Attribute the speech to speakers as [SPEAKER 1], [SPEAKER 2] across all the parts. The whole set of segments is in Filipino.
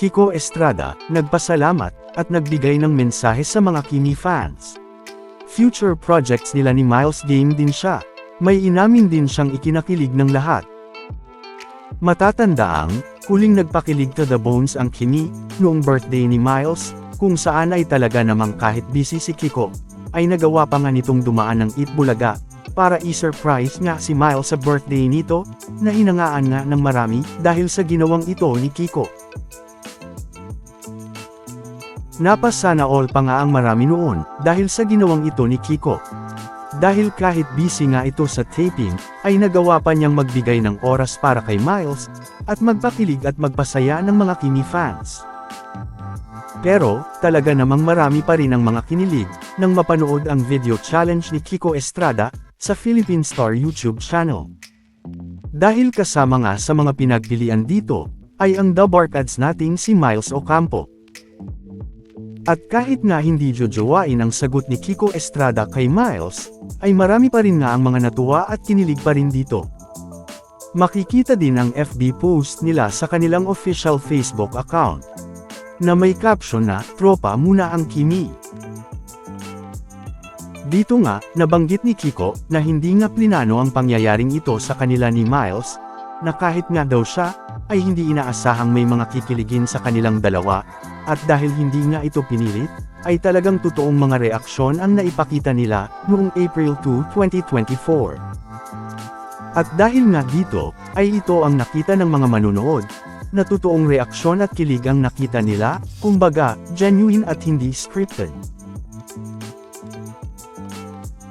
[SPEAKER 1] Kiko Estrada, nagpasalamat, at nagbigay ng mensahe sa mga Kimi fans. Future projects nila ni Miles Game din siya. May inamin din siyang ikinakilig ng lahat. Matatandaang, huling nagpakilig to the bones ang Kimi, noong birthday ni Miles, kung saan ay talaga namang kahit busy si Kiko, ay nagawa pa nga nitong dumaan ng Eat Bulaga, para i-surprise nga si Miles sa birthday nito, na hinangaan nga ng marami, dahil sa ginawang ito ni Kiko. Napas sana all pa nga ang marami noon, dahil sa ginawang ito ni Kiko. Dahil kahit busy nga ito sa taping, ay nagawa pa niyang magbigay ng oras para kay Miles, at magpakilig at magpasaya ng mga Kimi fans. Pero, talaga namang marami pa rin ang mga kinilig, nang mapanood ang video challenge ni Kiko Estrada, sa Philippine Star YouTube channel. Dahil kasama nga sa mga pinagpilian dito, ay ang the barkads nating si Miles Ocampo. At kahit nga hindi jojowain ang sagot ni Kiko Estrada kay Miles, ay marami pa rin nga ang mga natuwa at kinilig pa rin dito. Makikita din ang FB post nila sa kanilang official Facebook account, na may caption na, Tropa muna ang Kimi. Dito nga, nabanggit ni Kiko, na hindi nga plinano ang pangyayaring ito sa kanila ni Miles, na kahit nga daw siya, ay hindi inaasahang may mga kikiligin sa kanilang dalawa, at dahil hindi nga ito pinilit, ay talagang totoong mga reaksyon ang naipakita nila, noong April 2, 2024. At dahil nga dito, ay ito ang nakita ng mga manunood, na totoong reaksyon at kilig ang nakita nila, kumbaga, genuine at hindi scripted.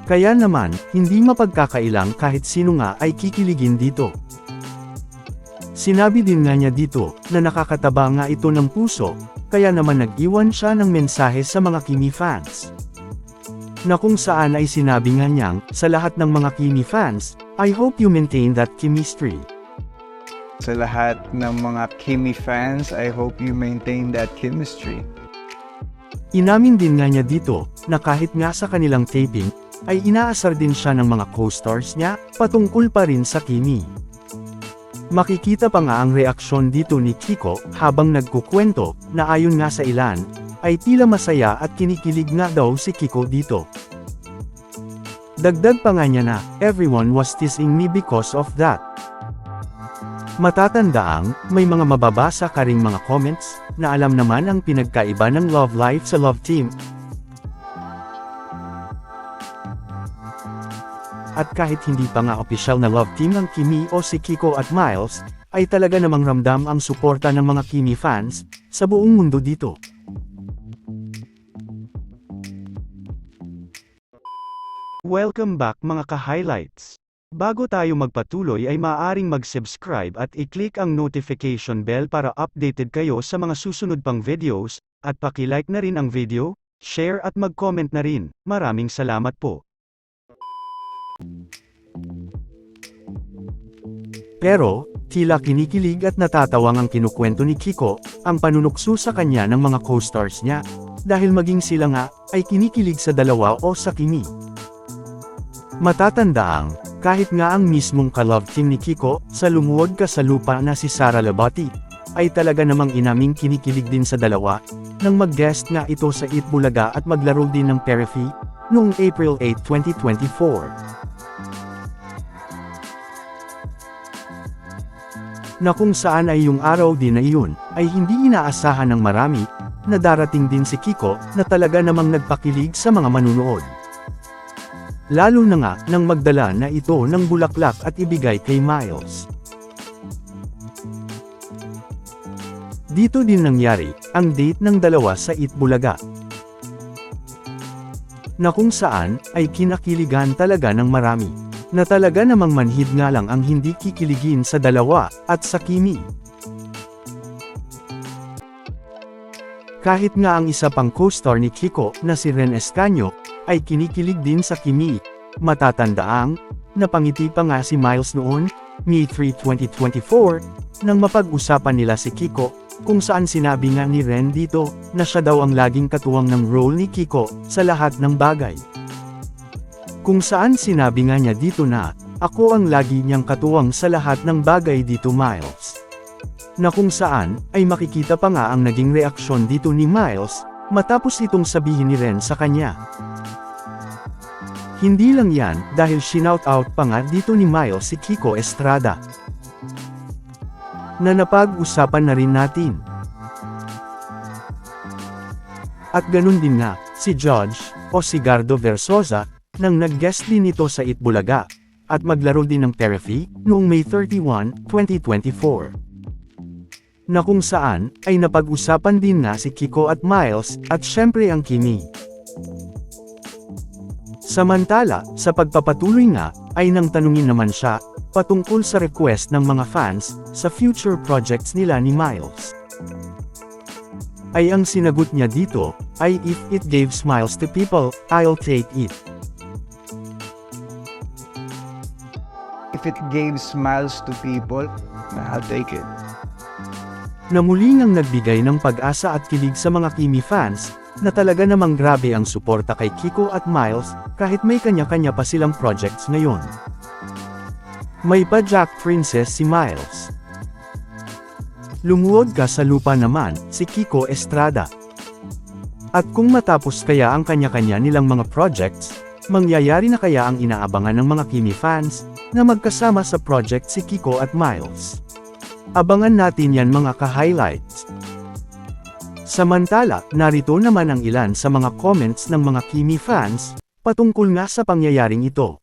[SPEAKER 1] Kaya naman, hindi mapagkakailang kahit sino nga ay kikiligin dito. Sinabi din nga niya dito, na nakakataba nga ito ng puso, kaya naman nag-iwan siya ng mensahe sa mga Kimi fans. Na kung saan ay sinabi nga niyang, sa lahat ng mga Kimi fans, I hope you maintain that chemistry.
[SPEAKER 2] Sa lahat ng mga Kimi fans, I hope you maintain that chemistry.
[SPEAKER 1] Inamin din nga niya dito, na kahit nga sa kanilang taping, ay inaasar din siya ng mga co-stars niya, patungkol pa rin sa Kimi. Makikita pa nga ang reaksyon dito ni Kiko, habang nagkukwento, na ayon nga sa ilan, ay tila masaya at kinikilig nga daw si Kiko dito. Dagdag pa nga niya na, everyone was teasing me because of that. Matatandaang, may mga mababasa ka mga comments, na alam naman ang pinagkaiba ng love life sa love team. At kahit hindi pa nga opisyal na love team ng Kimi o si Kiko at Miles, ay talaga namang ramdam ang suporta ng mga Kimi fans, sa buong mundo dito. Welcome back mga ka-highlights! Bago tayo magpatuloy ay maaaring mag-subscribe at i-click ang notification bell para updated kayo sa mga susunod pang videos, at paki-like na rin ang video, share at mag-comment na rin. Maraming salamat po. Pero, tila kinikilig at natatawang ang kinukwento ni Kiko, ang panunukso sa kanya ng mga co-stars niya, dahil maging sila nga, ay kinikilig sa dalawa o sa kimi. Matatandaang, kahit nga ang mismong ka-love team ni Kiko, sa lumuwag ka sa lupa na si Sara Labati, ay talaga namang inaming kinikilig din sa dalawa, nang mag-guest nga ito sa Eat Bulaga at maglaro din ng Perifi, noong April 8, 2024. Na kung saan ay yung araw din na iyon, ay hindi inaasahan ng marami, na darating din si Kiko, na talaga namang nagpakilig sa mga manunood. Lalo na nga, nang magdala na ito ng bulaklak at ibigay kay Miles. Dito din nangyari, ang date ng dalawa sa Itbulaga. Na kung saan, ay kinakiligan talaga ng marami. Na talaga namang manhid nga lang ang hindi kikiligin sa dalawa, at sa Kimi. Kahit nga ang isa pang co-star ni Kiko, na si Ren Escanio, ay kinikilig din sa Kimi. Matatandaang, napangiti pa nga si Miles noon, May 3, 2024, nang mapag-usapan nila si Kiko, kung saan sinabi nga ni Ren dito, na siya daw ang laging katuwang ng role ni Kiko, sa lahat ng bagay. Kung saan sinabi nga niya dito na, ako ang lagi niyang katuwang sa lahat ng bagay dito Miles. Na kung saan, ay makikita pa nga ang naging reaksyon dito ni Miles, matapos itong sabihin ni Ren sa kanya. Hindi lang yan, dahil shinout out pa nga dito ni Miles si Kiko Estrada. Na napag-usapan na rin natin. At ganun din nga, si Judge, o si Gardo Versosa, nang nag-guest din ito sa Itbulaga, at maglaro din ng Terefee, noong May 31, 2024. Na kung saan, ay napag-usapan din nga si Kiko at Miles, at syempre ang Kimi. Samantala, sa pagpapatuloy nga, ay nang tanungin naman siya, patungkol sa request ng mga fans, sa future projects nila ni Miles. Ay ang sinagot niya dito, ay if it gave smiles to people, I'll take it.
[SPEAKER 2] If it gave smiles to people, I'll take it.
[SPEAKER 1] na muli nagbigay ng pag-asa at kilig sa mga Kimi fans, na talaga namang grabe ang suporta kay Kiko at Miles, kahit may kanya-kanya pa silang projects ngayon. May pa Jack Princess si Miles. Lumuwag ka sa lupa naman, si Kiko Estrada. At kung matapos kaya ang kanya-kanya nilang mga projects, mangyayari na kaya ang inaabangan ng mga Kimi fans, na magkasama sa project si Kiko at Miles. Abangan natin yan mga ka-highlights. Samantala, narito naman ang ilan sa mga comments ng mga Kimi fans, patungkol nga sa pangyayaring ito.